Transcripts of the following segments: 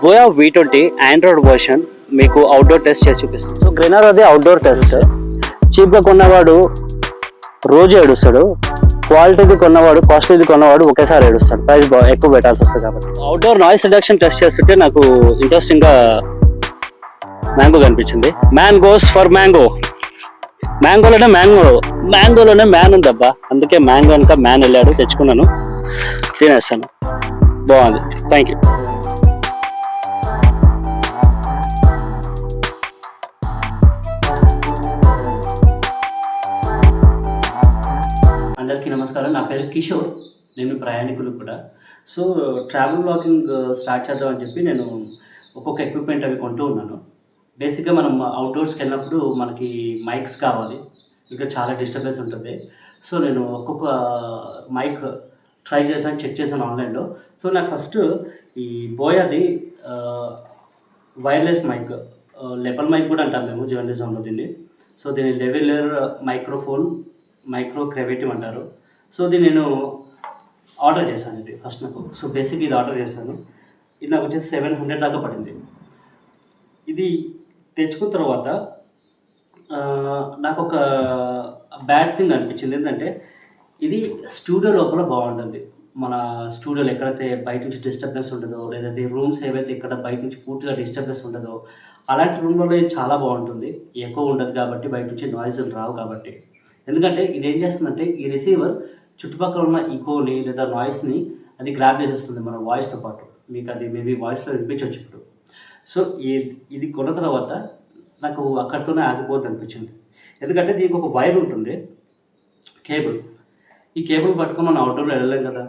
Boya V twenty android version మీకు outdoor test చేసి చూపిస్తుంది. సో గ్రెనర్ అది అవుట్డోర్ టెస్ట్ చీప్గా కొన్నవాడు రోజు ఏడుస్తాడు. క్వాలిటీది కొన్నవాడు కాస్ట్లీది కొన్నవాడు ఒకేసారి ఏడుస్తాడు. ప్రైస్ ఎక్కువ పెట్టాల్సి వస్తుంది కాబట్టి. అవుట్డోర్ నాయిస్ రిడక్షన్ టెస్ట్ చేస్తుంటే నాకు ఇంట్రెస్టింగ్గా మ్యాంగో కనిపించింది. మ్యాన్ గోస్ ఫర్ మ్యాంగో మ్యాంగోలోనే మ్యాంగో మ్యాంగోలోనే మ్యాన్ ఉందబ్బా అందుకే మ్యాంగో ఇంకా మ్యాన్ వెళ్ళాడు తెచ్చుకున్నాను. తినేస్తాను. బాగుంది. థ్యాంక్ యూ నమస్కారం. నా పేరు కిషోర్. నేను ప్రయాణికులు కూడా. సో ట్రావెల్ బ్లాగింగ్ స్టార్ట్ చేద్దామని చెప్పి నేను ఒక్కొక్క ఎక్విప్మెంట్ అవి కొంటూ ఉన్నాను. బేసిక్గా మనం అవుట్డోర్స్కి వెళ్ళినప్పుడు మనకి మైక్స్ కావాలి. ఇంకా చాలా డిస్టర్బెన్స్ ఉంటుంది. సో నేను ఒక్కొక్క మైక్ ట్రై చేశాను చెక్ చేశాను ఆన్లైన్లో సో నాకు ఫస్ట్ ఈ బోయాది వైర్లెస్ మైక్ లెపల్ మైక్ కూడా అంటాం మేము జర్నలిజంలో దీన్ని. సో దీన్ని లెవెలర్ మైక్రోఫోన్ మైక్రో క్రెవేటివ్ అంటారు. సో ఇది నేను ఆర్డర్ చేశాను ఇది ఫస్ట్ నాకు. సో బేసిక్ ఇది ఆర్డర్ చేశాను. ఇది నాకు వచ్చేసి సెవెన్ హండ్రెడ్ దాకా పడింది. ఇది తెచ్చుకున్న తర్వాత నాకు ఒక బ్యాడ్ థింగ్ అనిపించింది. ఏంటంటే ఇది స్టూడియో లోపల బాగుంటుంది. మన స్టూడియోలో ఎక్కడైతే బయట నుంచి డిస్టర్బెన్స్ ఉండదో లేదంటే రూమ్స్ ఏవైతే ఇక్కడ బయట నుంచి పూర్తిగా డిస్టర్బెన్స్ ఉండదో అలాంటి రూమ్లో చాలా బాగుంటుంది. ఎక్కువ ఉండదు కాబట్టి బయట నుంచి నాయిస్లు రావు కాబట్టి. ఎందుకంటే ఇది ఏం చేస్తుందంటే ఈ రిసీవర్ చుట్టుపక్కల ఉన్న ఈకోని లేదా నాయిస్ని అది గ్రాప్ చేసేస్తుంది మన వాయిస్తో పాటు. మీకు అది మేబీ వాయిస్లో వినిపించవచ్చు ఇప్పుడు. సో ఇది ఇది కొన్న తర్వాత నాకు అక్కడితోనే ఆగిపోద్ది అనిపించింది. ఎందుకంటే దీనికి ఒక వైర్ ఉంటుంది కేబుల్. ఈ కేబుల్ పట్టుకొని మనం అవుట్డోర్లో వెళ్ళలేం కదా.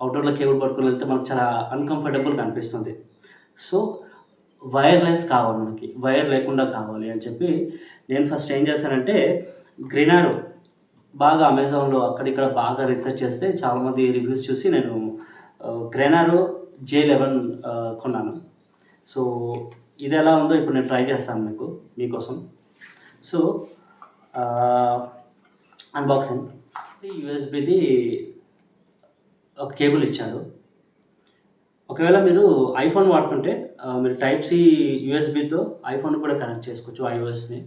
అవుట్డోర్లో కేబుల్ పట్టుకొని వెళ్తే మనకు చాలా అన్కంఫర్టబుల్గా అనిపిస్తుంది. సో వైర్లెస్ కావాలి మనకి. వైర్ లేకుండా కావాలి అని చెప్పి నేను ఫస్ట్ ఏం చేశానంటే గ్రీనారో బాగా అమెజాన్లో అక్కడిక్కడ బాగా రీసెర్చ్ చేస్తే చాలామంది రివ్యూస్ చూసి నేను గ్రెనారో జే లెవెన్ కొన్నాను. సో ఇది ఎలా ఉందో ఇప్పుడు నేను ట్రై చేస్తాను మీకు మీకోసం. సో అన్బాక్సింగ్ యూఎస్బిది ఒక కేబుల్ ఇచ్చారు. ఒకవేళ మీరు ఐఫోన్ వాడుతుంటే మీరు టైప్ సి యూఎస్బితో ఐఫోన్ కూడా కనెక్ట్ చేసుకోవచ్చు ఐఓఎస్ని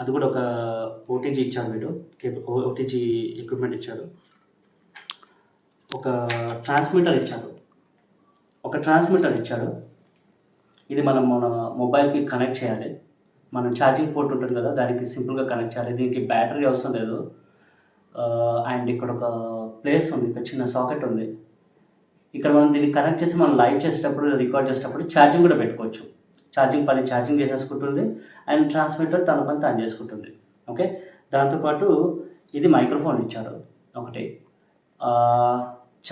అది కూడా ఒక ఓటీజీ ఇచ్చాడు వీడు ఓటీజీ ఎక్విప్మెంట్ ఇచ్చాడు ఒక ట్రాన్స్మిటర్ ఇచ్చాడు ఒక ట్రాన్స్మిటర్ ఇచ్చాడు ఇది మనం మన మొబైల్కి కనెక్ట్ చేయాలి. మనం ఛార్జింగ్ పోర్ట్ ఉంటుంది కదా దానికి సింపుల్గా కనెక్ట్ చేయాలి. దీనికి బ్యాటరీ అవసరం లేదు. అండ్ ఇక్కడ ఒక ప్లేస్ ఉంది ఇక్కడ చిన్న సాకెట్ ఉంది. ఇక్కడ మనం దీన్ని కనెక్ట్ చేసి మనం లైవ్ చేసేటప్పుడు రికార్డ్ చేసేటప్పుడు ఛార్జింగ్ కూడా పెట్టుకోవచ్చు. ఛార్జింగ్ పని ఛార్జింగ్ చేసేసుకుంటుంది. అండ్ ట్రాన్స్మిటర్ తన పని తాను చేసుకుంటుంది. ఓకే? దాంతోపాటు ఇది మైక్రోఫోన్ ఇచ్చారు. ఒకటి.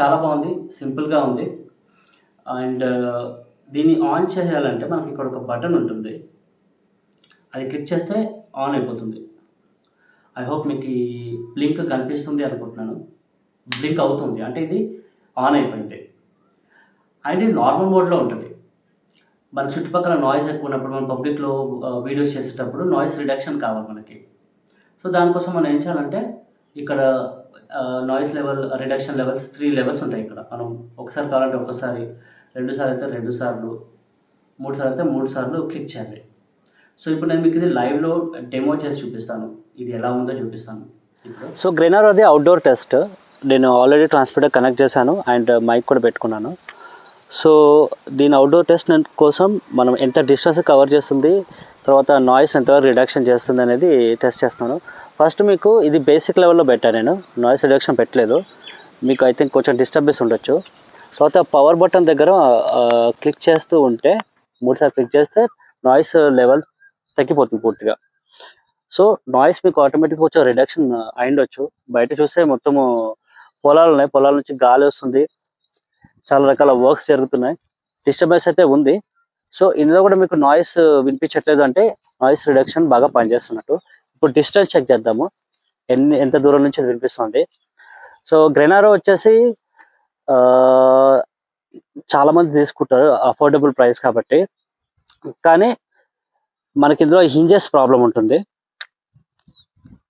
చాలా బాగుంది. సింపుల్గా ఉంది. అండ్ దీన్ని ఆన్ చేయాలంటే మనకి ఇక్కడ ఒక బటన్ ఉంటుంది. అది క్లిక్ చేస్తే ఆన్ అయిపోతుంది. ఐ హోప్ మీకు ఈ బ్లింక్ కనిపిస్తుంది అనుకుంటున్నాను. బ్లింక్ అవుతుంది. అంటే ఇది ఆన్ అయిపోయింది. అండ్ ఇది నార్మల్ మోడ్లో ఉంటుంది. మన చుట్టుపక్కల నాయిస్ ఎక్కువ ఉన్నప్పుడు మనం పబ్లిక్లో వీడియోస్ చేసేటప్పుడు నాయిస్ రిడక్షన్ కావాలి మనకి. సో దానికోసం మనం ఏం చేయాలంటే ఇక్కడ noise level reduction levels three levels ఉంటాయి ఇక్కడ. మనం ఒకసారి కావాలంటే ఒకసారి రెండు సార్లు అయితే రెండు సార్లు మూడు సార్లు అయితే మూడు సార్లు క్లిక్ చేయాలి. సో ఇప్పుడు నేను మీకు ఇది లైవ్లో డెమో చేసి చూపిస్తాను. ఇది ఎలా ఉందో చూపిస్తాను. సో గ్రెనర్ అది అవుట్డోర్ టెస్ట్ నేను ఆల్రెడీ ట్రాన్స్మిటర్ కనెక్ట్ చేశాను అండ్ మైక్ కూడా పెట్టుకున్నాను. సో దీని అవుట్డోర్ టెస్ట్ కోసం మనం ఎంత డిస్టెన్స్ కవర్ చేస్తుంది తర్వాత నాయిస్ ఎంతవరకు రిడక్షన్ చేస్తుంది అనేది టెస్ట్ చేస్తున్నాను ఫస్ట్ మీకు ఇది బేసిక్ లెవెల్లో పెట్టాను నేను నాయిస్ రిడక్షన్ పెట్టలేదు. మీకు ఐ థింక్ కొంచెం డిస్టర్బెన్స్ ఉండొచ్చు. తర్వాత పవర్ బటన్ దగ్గర క్లిక్ చేస్తూ ఉంటే మూడుసార్లు క్లిక్ చేస్తే నాయిస్ లెవెల్ తగ్గిపోతుంది పూర్తిగా. సో నాయిస్ మీకు ఆటోమేటిక్గా కొంచెం రిడక్షన్ అయిండొచ్చు బయట చూస్తే మొత్తము పొలాలు ఉన్నాయి పొలాల నుంచి గాలి వస్తుంది. చాలా రకాల వర్క్స్ జరుగుతున్నాయి. డిస్టర్బెన్స్ అయితే ఉంది. సో ఇందులో కూడా మీకు నాయిస్ వినిపించట్లేదు అంటే నాయిస్ రిడక్షన్ బాగా పనిచేస్తున్నట్టు. ఇప్పుడు డిస్టెన్స్ చెక్ చేద్దాము. ఎన్ని ఎంత దూరం నుంచి వినిపిస్తుంది. సో గ్రెనారో వచ్చేసి ఆ, చాలా మంది తీసుకుంటారు. అఫోర్డబుల్ ప్రైస్ కాబట్టి. కానీ మనకి ఇందులో హింజెస్ ప్రాబ్లం ఉంటుంది.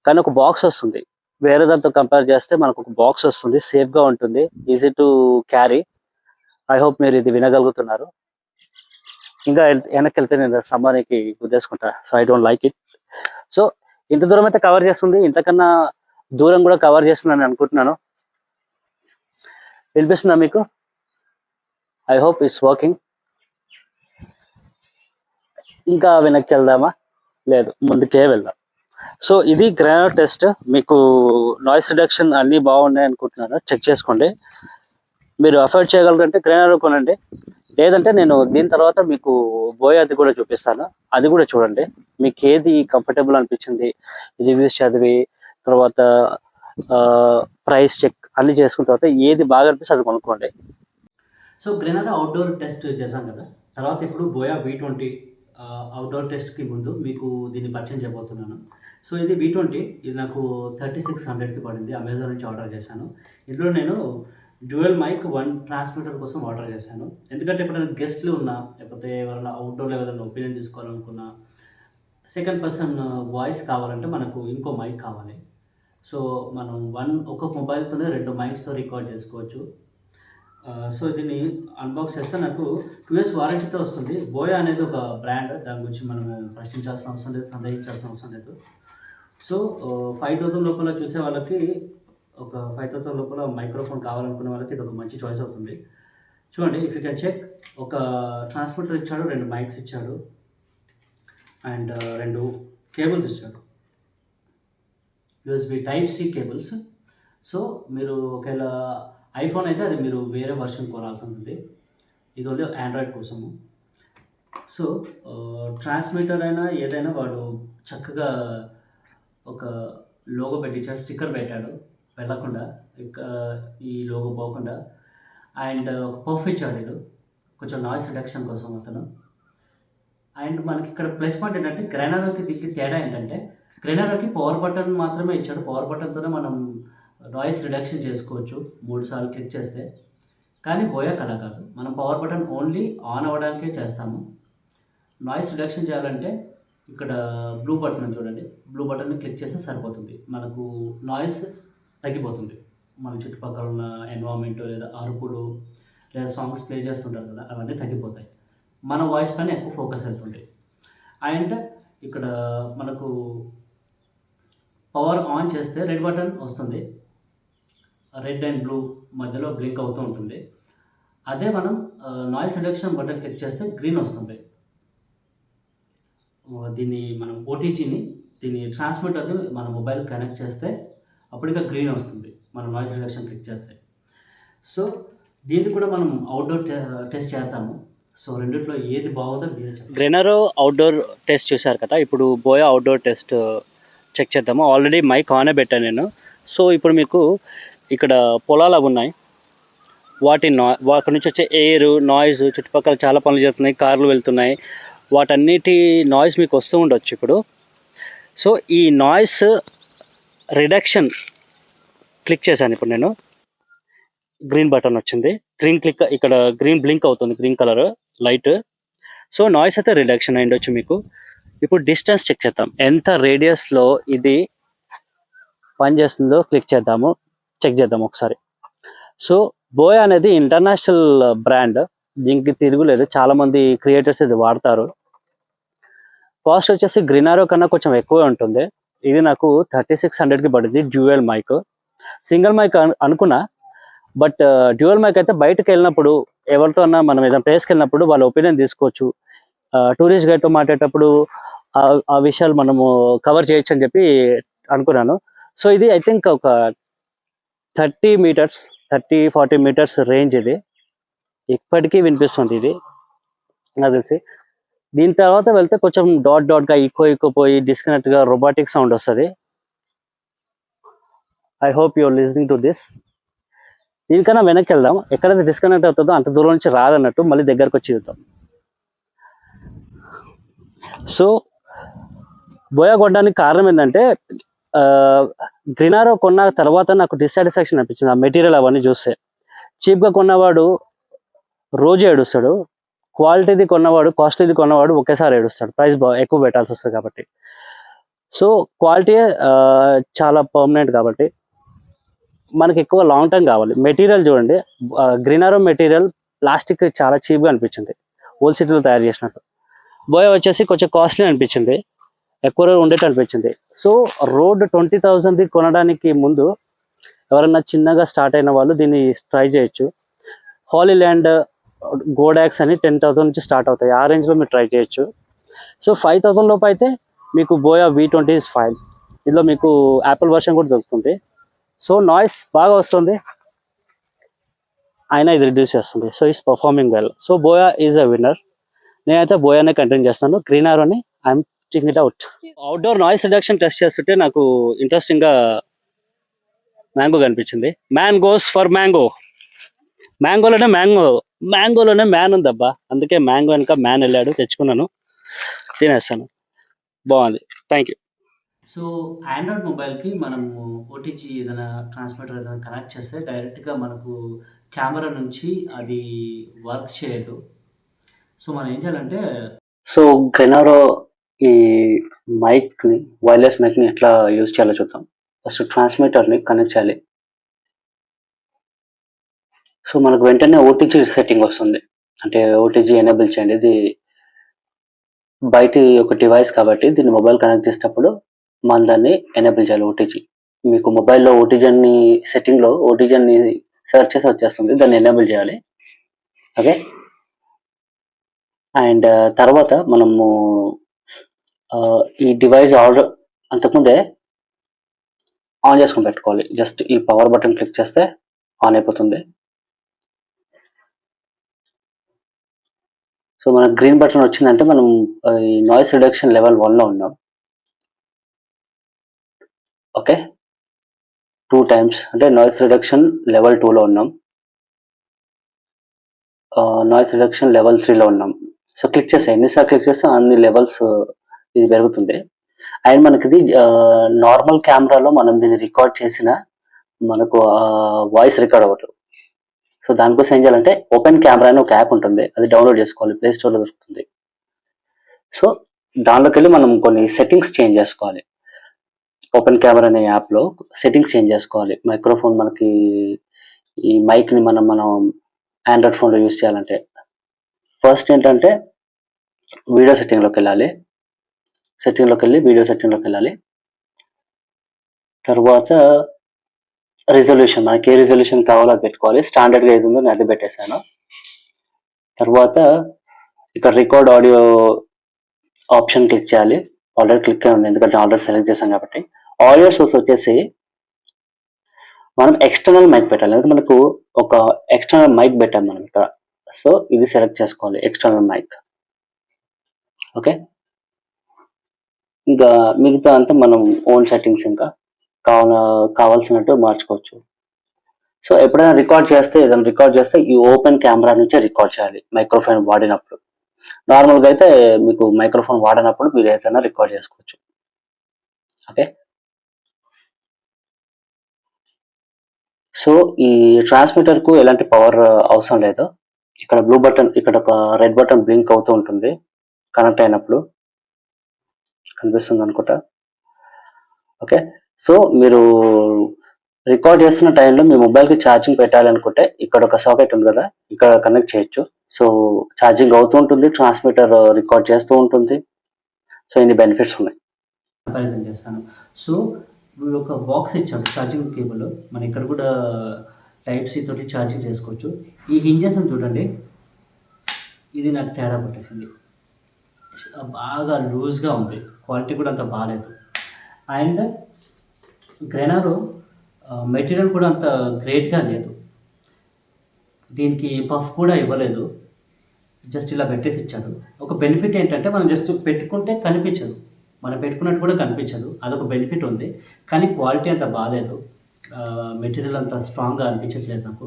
కానీ ఒక బాక్స్ వస్తుంది. వేరే దాంతో కంపేర్ చేస్తే మనకు ఒక బాక్స్ వస్తుంది. సేఫ్గా ఉంటుంది. Easy to carry. I hope మీరు ఇది వినగలుగుతున్నారు. ఇంకా వెనక్కి వెళ్తే నేను సమ్మానికి గుద్దేసుకుంటా so I don't like it. So ఇంత దూరం అయితే కవర్ చేస్తుంది ఇంతకన్నా దూరం కూడా కవర్ చేస్తున్నాను అనుకుంటున్నాను. వినిపిస్తుందా మీకు? I hope it's working. ఇంకా వెనక్కి వెళ్దామా లేదు ముందుకే వెళ్దాం. సో ఇది గ్రానో టెస్ట్ మీకు నాయిస్ రిడక్షన్ అన్నీ బాగున్నాయి అనుకుంటున్నాను చెక్ చేసుకోండి. మీరు అఫోర్డ్ చేయగలరంటే గ్రానర్ కొనండి లేదంటే నేను దీని తర్వాత మీకు బోయ్ అది కూడా చూపిస్తాను. అది కూడా చూడండి. మీకు ఏది కంఫర్టబుల్ అనిపించింది రివ్యూస్ చదివి తర్వాత ప్రైస్ చెక్ అన్ని చేసుకున్న తర్వాత ఏది బాగా అనిపిస్తే అది కొనుక్కోండి. సో గ్రెనాడా అవుట్డోర్ టెస్ట్ చేశాం కదా. తర్వాత ఇప్పుడు బోయా వి ట్వంటీ అవుట్డోర్ టెస్ట్కి ముందు మీకు దీన్ని పరిచయం చేయబోతున్నాను. సో ఇది వి ట్వంటీ ఇది నాకు థర్టీ సిక్స్ హండ్రెడ్కి పడింది. అమెజాన్ నుంచి ఆర్డర్ చేశాను. ఇందులో నేను డ్యూయల్ మైక్ వన్ ట్రాన్స్మిటర్ కోసం ఆర్డర్ చేశాను. ఎందుకంటే ఎప్పుడైనా గెస్ట్లు ఉన్నా లేకపోతే ఎవరైనా అవుట్డోర్లో ఏదైనా ఒపీనియన్ తీసుకోవాలనుకున్నా సెకండ్ పర్సన్ వాయిస్ కావాలంటే మనకు ఇంకో మైక్ కావాలి. సో మనం వన్ ఒక మొబైల్తోనే రెండు మైక్స్తో రికార్డ్ చేసుకోవచ్చు. Uh, సో దీన్ని అన్బాక్స్ చేస్తే నాకు టూ ఇయర్స్ వారంటీతో వస్తుంది. బోయా అనేది ఒక బ్రాండ్ దాని గురించి మనం ప్రశ్నించాల్సిన అవసరం లేదు సందేహించాల్సిన అవసరం లేదు. సో ఫైవ్ థౌసండ్ లోపల చూసే వాళ్ళకి ఒక ఫైవ్ థౌసండ్ లోపల మైక్రోఫోన్ కావాలనుకునే వాళ్ళకి ఇది ఒక మంచి చాయిస్ అవుతుంది. చూడండి ఇఫ్ యూ కెన్ చెక్ ఒక ట్రాన్స్పోర్టర్ ఇచ్చాడు రెండు మైక్స్ ఇచ్చాడు అండ్ uh, రెండు కేబుల్స్ ఇచ్చాడు. USB type C cables so మీరు ఒకవేళ ఐఫోన్ అయితే అది మీరు వేరే వర్షన్ కొనాల్సి ఉంటుంది. ఇది ఓన్లీ ఆండ్రాయిడ్ కోసము. సో ట్రాన్స్మిటర్ uh, అయినా ఏదైనా వాడు చక్కగా ఒక లోగో పెట్టించాడు స్టిక్కర్ పెట్టాడు. వెళ్ళకుండా ఇక్కడ ఈ లోగో పోకుండా. అండ్ ఒక పఫ్ ఇచ్చాడు కొంచెం నాయిస్ రిడక్షన్ కోసం అతను. అండ్ మనకి ఇక్కడ ప్లస్ పాయింట్ ఏంటంటే గ్రెనారోకి దీనికి తేడా ఏంటంటే గ్రెనారోకి పవర్ బటన్ మాత్రమే ఇచ్చాడు. పవర్ బటన్తోనే మనం నాయిస్ రిడక్షన్ చేసుకోవచ్చు మూడు సార్లు క్లిక్ చేస్తే. కానీ బోయాక్ అలా కాదు. మనం పవర్ బటన్ ఓన్లీ ఆన్ అవ్వడానికే చేస్తాము. నాయిస్ రిడక్షన్ చేయాలంటే ఇక్కడ బ్లూ బటన్ చూడండి. బ్లూ బటన్ క్లిక్ చేస్తే సరిపోతుంది. మనకు నాయిస్ తగ్గిపోతుంది. మన చుట్టుపక్కల ఉన్న ఎన్వామెంట్ లేదా అరుపులు లేదా సాంగ్స్ ప్లే చేస్తుంటారు కదా అవన్నీ తగ్గిపోతాయి. మన వాయిస్ పైన ఎక్కువ ఫోకస్ అవుతుంది. అండ్ ఇక్కడ మనకు పవర్ ఆన్ చేస్తే రెడ్ బటన్ వస్తుంది. రెడ్ అండ్ బ్లూ మధ్యలో బ్లింక్ అవుతూ ఉంటుంది. అదే మనం నాయిస్ రిడక్షన్ బటన్ క్లిక్ చేస్తే గ్రీన్ వస్తుంది. దీన్ని మనం ఓటీజీని దీని ట్రాన్స్మిటర్ని మన మొబైల్ కనెక్ట్ చేస్తే అప్పటికే గ్రీన్ వస్తుంది. మనం నాయిస్ రిడక్షన్ క్లిక్ చేస్తే. సో దీన్ని కూడా మనం అవుట్డోర్ టెస్ట్ చేద్దాము. సో రెండిట్లో ఏది బాగుందో మీరే చెప్పండి. గ్రెనరో అవుట్డోర్ టెస్ట్ చూశారు కదా? ఇప్పుడు బోయా అవుట్డోర్ టెస్ట్ చెక్ చేద్దాము. ఆల్రెడీ మైక్ ఆనే పెట్టాను నేను. సో ఇప్పుడు మీకు ఇక్కడ పొలాలు అవి ఉన్నాయి. వాటి నా అక్కడ నుంచి వచ్చే ఎయిర్ నాయిస్ చుట్టుపక్కల చాలా పనులు జరుగుతున్నాయి. కార్లు వెళ్తున్నాయి. వాటన్నిటి నాయిస్ మీకు వస్తూ ఉండొచ్చు ఇప్పుడు. సో ఈ నాయిస్ రిడక్షన్ క్లిక్ చేశాను. ఇప్పుడు నేను గ్రీన్ బటన్ వచ్చింది. గ్రీన్ క్లిక్ ఇక్కడ గ్రీన్ బ్లింక్ అవుతుంది. Green colour light so noise అయితే రిడక్షన్ అయ్యిండొచ్చు మీకు. ఇప్పుడు డిస్టెన్స్ చెక్ చేద్దాం. ఎంత రేడియస్లో ఇది పనిచేస్తుందో క్లిక్ చేద్దాము. చెక్ చేద్దాం ఒకసారి. సో బోయ్ అనేది ఇంటర్నేషనల్ బ్రాండ్ దీనికి తిరుగులేదు చాలా మంది క్రియేటర్స్ ఇది వాడతారు. కాస్ట్ వచ్చేసి గ్రీనారో కన్నా కొంచెం ఎక్కువే ఉంటుంది. ఇది నాకు థర్టీ సిక్స్ హండ్రెడ్కి పడింది డ్యూయల్ మైక్. సింగిల్ మైక్ అనుకున్నా బట్ డ్యూయల్ మైక్ అయితే బయటకు వెళ్ళినప్పుడు ఎవరితో అన్నా మనం ఏదైనా ప్లేస్కి వెళ్ళినప్పుడు వాళ్ళ ఒపీనియన్ తీసుకోవచ్చు. టూరిస్ట్ గైడ్తో మాట్లాడేటప్పుడు ఆ- ఆ విషయాలు మనము కవర్ చేయొచ్చు అని చెప్పి అనుకున్నాను. సో ఇది ఐ థింక్ ఒక thirty metres thirty forty metres range ఇది. ఇప్పటికీ వినిపిస్తుంది ఇది. నాకు తెలిసి దీని తర్వాత వెళ్తే కొంచెం డాట్ డాట్గా ఈకో ఈకో పోయి డిస్కనెక్ట్గా రొబాటిక్ సౌండ్ వస్తుంది. I hope your listening to this దీనికన్నా వెనక్కి వెళ్దాం. ఎక్కడైతే డిస్కనెక్ట్ అవుతుందో అంత దూరం నుంచి రాదన్నట్టు మళ్ళీ దగ్గరకు వచ్చి చూద్దాం. సో బోయా కొనడానికి కారణం ఏంటంటే గ్రినారో కొన్న తర్వాత నాకు డిస్సాటిస్ఫాక్షన్ అనిపించింది. ఆ మెటీరియల్ అవన్నీ చూస్తే. చీప్గా కొన్నవాడు రోజు ఏడుస్తాడు. క్వాలిటీది కొన్నవాడు కాస్ట్లీది కొన్నవాడు ఒకేసారి ఏడుస్తాడు. ప్రైస్ ఎక్కువ పెట్టాల్సి వస్తుంది కాబట్టి. సో క్వాలిటీ చాలా పర్మనెంట్ కాబట్టి. మనకి ఎక్కువ లాంగ్ టైం కావాలి. మెటీరియల్ చూడండి. గ్రీనరో మెటీరియల్ ప్లాస్టిక్ చాలా చీప్గా అనిపించింది. హోల్సేల్లో సిటీలో తయారు చేసినట్టు. బోయ్ వచ్చేసి కొంచెం కాస్ట్లీ అనిపించింది. ఎక్కువ రోజులు ఉండేట్టు అనిపించింది. సో రోడ్ ట్వంటీ థౌజండ్ది కొనడానికి ముందు ఎవరైనా చిన్నగా స్టార్ట్ అయిన వాళ్ళు దీన్ని ట్రై చేయొచ్చు. హాలీ ల్యాండ్ గోడాక్స్ అని టెన్ థౌసండ్ నుంచి స్టార్ట్ అవుతాయి. ఆ రేంజ్లో మీరు ట్రై చేయొచ్చు. సో ఫైవ్ థౌసండ్ లోపు అయితే మీకు Boya V twenty is five ఇందులో మీకు యాపిల్ వర్షన్ కూడా దొరుకుతుంది. సో నాయిస్ బాగా వస్తుంది. అయినా ఇది రిడ్యూస్ చేస్తుంది. So is performing well so Boya is a winner నేనైతే బోయానే కంటిన్యూ చేస్తాను. గ్రీన్ అని ఐఎమ్ టింగ్ it out outdoor noise reduction test చేస్తుంటే నాకు ఇంట్రెస్టింగ్గా మ్యాంగో కనిపించింది. మ్యాంగోస్ ఫర్ మ్యాంగో మ్యాంగోలోనే మ్యాంగో మ్యాంగోలోనే మ్యాన్ ఉందబ్బా. అందుకే మ్యాంగో వెనక మ్యాన్ వెళ్ళాడు తెచ్చుకున్నాను. తినేస్తాను. బాగుంది. థ్యాంక్ యూ సో ఆండ్రాయిడ్ మొబైల్కి మనము ఓటీజీ ఏదైనా ట్రాన్స్మిటర్ ఏదైనా కనెక్ట్ చేస్తే డైరెక్ట్గా మనకు కెమెరా నుంచి అది వర్క్ చేయదు. సో మనం ఏం చేయాలంటే సో గ్రెనారో ఈ మైక్ని వైర్లెస్ మైక్ని ఎట్లా యూజ్ చేయాలో చూద్దాం. ఫస్ట్ ట్రాన్స్మిటర్ని కనెక్ట్ చేయాలి. సో మనకు వెంటనే ఓటీజీ సెట్టింగ్ వస్తుంది. అంటే ఓటీజీ ఎనేబుల్ చేయండి. ఇది బయటి ఒక డివైస్ కాబట్టి దీన్ని మొబైల్ కనెక్ట్ చేసేటప్పుడు మనం దాన్ని ఎనేబుల్ చేయాలి ఓటీజీ మీకు మొబైల్లో ఓటీజీ సెట్టింగ్లో ఓటీజీ సెర్చ్ చేసి వచ్చేస్తుంది. దాన్ని ఎనేబుల్ చేయాలి. ఓకే? అండ్ తర్వాత మనము ఈ డివైస్ ఆర్డర్ అంతకుముందే ఆన్ చేసుకొని పెట్టుకోవాలి. జస్ట్ ఈ పవర్ బటన్ క్లిక్ చేస్తే ఆన్ అయిపోతుంది. సో మనకు గ్రీన్ బటన్ వచ్చిందంటే మనం ఈ నాయిస్ రిడక్షన్ లెవెల్ వన్లో ఉన్నాం. ఓకే టూ టైమ్స్ అంటే నాయిస్ రిడక్షన్ లెవెల్ టూలో ఉన్నాం. నాయిస్ రిడక్షన్ లెవెల్ త్రీలో ఉన్నాం. సో క్లిక్ చేస్తే ఎన్నిసార్లు క్లిక్ చేస్తే అన్ని లెవెల్స్ ఇది పెరుగుతుంది. అండ్ మనకి ఇది నార్మల్ కెమెరాలో మనం దీన్ని రికార్డ్ చేసిన మనకు వాయిస్ రికార్డ్ అవ్వదు. సో దానికోసం ఏం చేయాలంటే ఓపెన్ కెమెరా అని ఒక యాప్ ఉంటుంది. అది డౌన్లోడ్ చేసుకోవాలి. ప్లే స్టోర్లో దొరుకుతుంది. సో దానిలోకి వెళ్ళి మనం కొన్ని సెట్టింగ్స్ చేంజ్ చేసుకోవాలి. ఓపెన్ కెమెరా అనే యాప్లో సెట్టింగ్స్ చేంజ్ చేసుకోవాలి. మైక్రోఫోన్ మనకి ఈ మైక్ని మనం మనం ఆండ్రాయిడ్ ఫోన్లో యూజ్ చేయాలంటే. ఫస్ట్ ఏంటంటే వీడియో సెట్టింగ్లోకి వెళ్ళాలి. సెట్టింగ్లోకి వెళ్ళి వీడియో సెట్టింగ్లోకి వెళ్ళాలి. తర్వాత రిజల్యూషన్ మనకి ఏ రిజల్యూషన్ కావాలో అది పెట్టుకోవాలి. స్టాండర్డ్గా ఏది ఉందో నేను అది పెట్టేశాను. తర్వాత ఇక్కడ రికార్డ్ ఆడియో ఆప్షన్ క్లిక్ చేయాలి. ఆల్రెడీ క్లిక్ అయి ఉంది ఎందుకంటే ఆల్రెడీ సెలెక్ట్ చేశాం కాబట్టి. ఆడియో సోర్స్ వచ్చేసి మనం ఎక్స్టర్నల్ మైక్ పెట్టాలి. ఎందుకంటే మనకు ఒక ఎక్స్టర్నల్ మైక్ పెట్టాం మనం ఇక్కడ. సో ఇది సెలెక్ట్ చేసుకోవాలి ఎక్స్టర్నల్ మైక్. ఓకే? ఇంకా మిగతా అంతా మనం ఓన్ సెట్టింగ్స్ ఇంకా కావాల కావాల్సినట్టు మార్చుకోవచ్చు. సో ఎప్పుడైనా రికార్డ్ చేస్తే ఏదైనా రికార్డ్ చేస్తే ఈ ఓపెన్ కెమెరా నుంచే రికార్డ్ చేయాలి మైక్రోఫోన్ వాడినప్పుడు. నార్మల్గా అయితే మీకు మైక్రోఫోన్ వాడినప్పుడు మీరు ఏదైనా రికార్డ్ చేసుకోవచ్చు. ఓకే? సో ఈ ట్రాన్స్మిటర్కు ఎలాంటి పవర్ అవసరం లేదు. ఇక్కడ బ్లూ బటన్ ఇక్కడ ఒక రెడ్ బటన్ బ్లింక్ అవుతూ ఉంటుంది కనెక్ట్ అయినప్పుడు. కనిపిస్తుంది అనుకుంటా. ఓకే? సో మీరు రికార్డ్ చేస్తున్న టైంలో మీ మొబైల్కి ఛార్జింగ్ పెట్టాలనుకుంటే ఇక్కడ ఒక సాకెట్ ఉంది కదా ఇక్కడ కనెక్ట్ చేయొచ్చు. సో ఛార్జింగ్ అవుతూ ఉంటుంది ట్రాన్స్మిటర్ రికార్డ్ చేస్తూ ఉంటుంది. సో ఇన్ని బెనిఫిట్స్ ఉన్నాయి. కంపారిజన్ చేస్తాను. సో వీడు ఒక బాక్స్ ఇచ్చాడు ఛార్జింగ్ కేబుల్ మన ఇక్కడ కూడా టైప్ సి తోటి ఛార్జింగ్ చేసుకోవచ్చు. ఈ హింజెస్ చూడండి. ఇది నాకు తేడా పట్టేసింది బాగా లూజ్గా ఉంది. క్వాలిటీ కూడా అంత బాగాలేదు అండ్ గ్రెనారో మెటీరియల్ కూడా అంత గ్రేట్గా లేదు. దీనికి పఫ్ కూడా ఇవ్వలేదు. జస్ట్ ఇలా పెట్టేసి ఇచ్చాడు ఒక బెనిఫిట్ ఏంటంటే మనం జస్ట్ పెట్టుకుంటే కనిపించదు. మనం పెట్టుకున్నట్టు కూడా కనిపించదు. అదొక బెనిఫిట్ ఉంది. కానీ క్వాలిటీ అంత బాగాలేదు మెటీరియల్ అంత స్ట్రాంగ్గా అనిపించట్లేదు నాకు.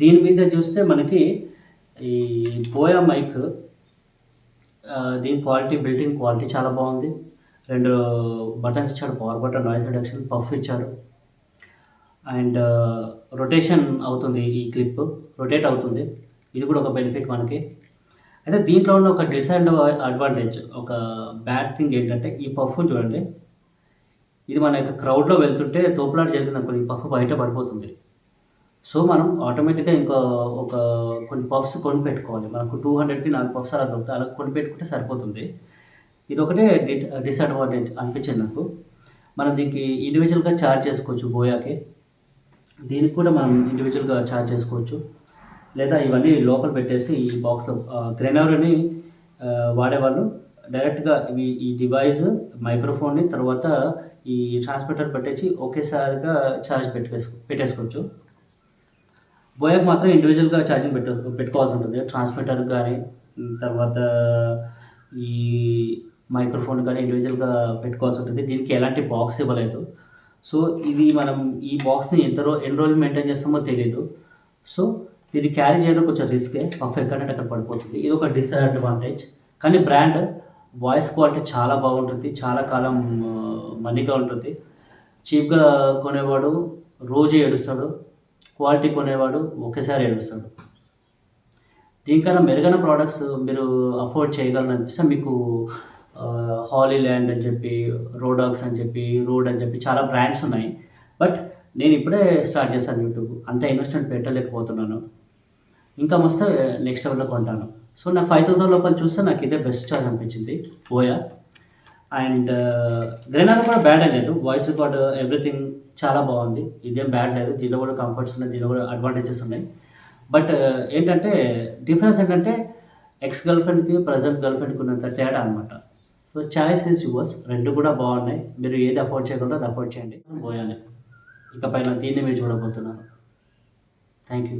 దీని మీద చూస్తే మనకి ఈ బోయా మైక్ దీని క్వాలిటీ బిల్డింగ్ క్వాలిటీ చాలా బాగుంది. రెండు బటన్స్ ఇచ్చాడు power button noise reduction puff ఇచ్చాడు అండ్ రొటేషన్ అవుతుంది ఈ క్లిప్ రొటేట్ అవుతుంది. ఇది కూడా ఒక బెనిఫిట్ మనకి. అయితే దీంట్లో ఉన్న ఒక డిసైడ్ అడ్వాంటేజ్ ఒక బ్యాడ్ థింగ్ ఏంటంటే ఈ పఫ్ చూడండి. ఇది మన యొక్క క్రౌడ్లో వెళ్తుంటే తోపులాట జరిగింది ఈ పఫ్ బయట పడిపోతుంది. సో మనం ఆటోమేటిక్గా ఇంకా ఒక కొన్ని పఫ్స్ కొని పెట్టుకోవాలి మనకు టూ హండ్రెడ్కి నాలుగు పఫ్స్ అలా దొరుకుతాయి. అలా కొని పెట్టుకుంటే సరిపోతుంది. ఇది ఒకటే డిసడ్వాంటేజ్ అనిపించింది నాకు. మనం దీనికి ఇండివిజువల్గా ఛార్జ్ చేసుకోవచ్చు బోయాకి. దీనికి కూడా మనం ఇండివిజువల్గా ఛార్జ్ చేసుకోవచ్చు. లేదా ఇవన్నీ లోపల పెట్టేసి ఈ బాక్స్ గ్రెనర్ని వాడేవాళ్ళు. డైరెక్ట్గా ఇవి ఈ డివైస్ మైక్రోఫోన్ని తర్వాత ఈ ట్రాన్స్మిటర్ పెట్టేసి ఒకేసారిగా ఛార్జ్ పెట్టేసు పెట్టేసుకోవచ్చు. బోయాకి మాత్రం ఇండివిజువల్గా ఛార్జింగ్ పెట్టు పెట్టుకోవాల్సి ఉంటుంది. ట్రాన్స్మిటర్ కానీ తర్వాత ఈ మైక్రోఫోన్ కానీ ఇండివిజువల్గా పెట్టుకోవాల్సి ఉంటుంది. దీనికి ఎలాంటి బాక్స్ ఇవ్వలేదు. సో ఇది మనం ఈ బాక్స్ని ఎంత రో ఎన్ని రోజులు మెయింటైన్ చేస్తామో తెలియదు సో ఇది క్యారీ చేయడం కొంచెం రిస్కే. పఫ్ ఎక్కడంటే అక్కడ పడిపోతుంది. ఇది ఒక డిసడ్వాంటేజ్. కానీ బ్రాండ్ వాయిస్ క్వాలిటీ చాలా బాగుంటుంది. చాలా కాలం మనీగా ఉంటుంది. చీప్గా కొనేవాడు రోజు ఏడుస్తాడు. క్వాలిటీ కొనేవాడు ఒకేసారి ఏడుస్తాడు. దీనికన్నా మెరుగైన ప్రోడక్ట్స్ మీరు అఫోర్డ్ చేయగలను అనిపిస్తే మీకు హాలీ ల్యాండ్ అని చెప్పి రోడాక్స్ అని చెప్పి రోడ్ అని చెప్పి చాలా బ్రాండ్స్ ఉన్నాయి. బట్ నేను ఇప్పుడే స్టార్ట్ చేశాను యూట్యూబ్ అంత ఇన్వెస్ట్మెంట్ పెట్టలేకపోతున్నాను. ఇంకా వస్తే నెక్స్ట్ లెవెల్లో కొంటాను. సో నాకు ఫైవ్ థౌసండ్ లోపల చూస్తే నాకు ఇదే బెస్ట్ ఛాయిస్ అనిపించింది ఓయా. అండ్ గ్రెనర్ కూడా బ్యాడ్ లేదు. వాయిస్ రికార్డ్ ఎవ్రీథింగ్ చాలా బాగుంది. ఇదేం బ్యాడ్ లేదు. దీనిలో కూడా కంఫర్ట్స్ ఉన్నాయి. దీనిలో కూడా అడ్వాంటేజెస్ ఉన్నాయి. బట్ ఏంటంటే డిఫరెన్స్ ఏంటంటే ఎక్స్ గర్ల్ ఫ్రెండ్కి ప్రజెంట్ గర్ల్ ఫ్రెండ్కి ఉన్నంత తేడా అనమాట సో చాయిస్ ఇస్ యువర్స్ రెండు కూడా బాగున్నాయి. మీరు ఏది అఫోర్డ్ చేయకుండా అది అఫోర్డ్ చేయండి. పోయాలి ఇక పైన దీన్ని మీరు చూడబోతున్నారు. Thank you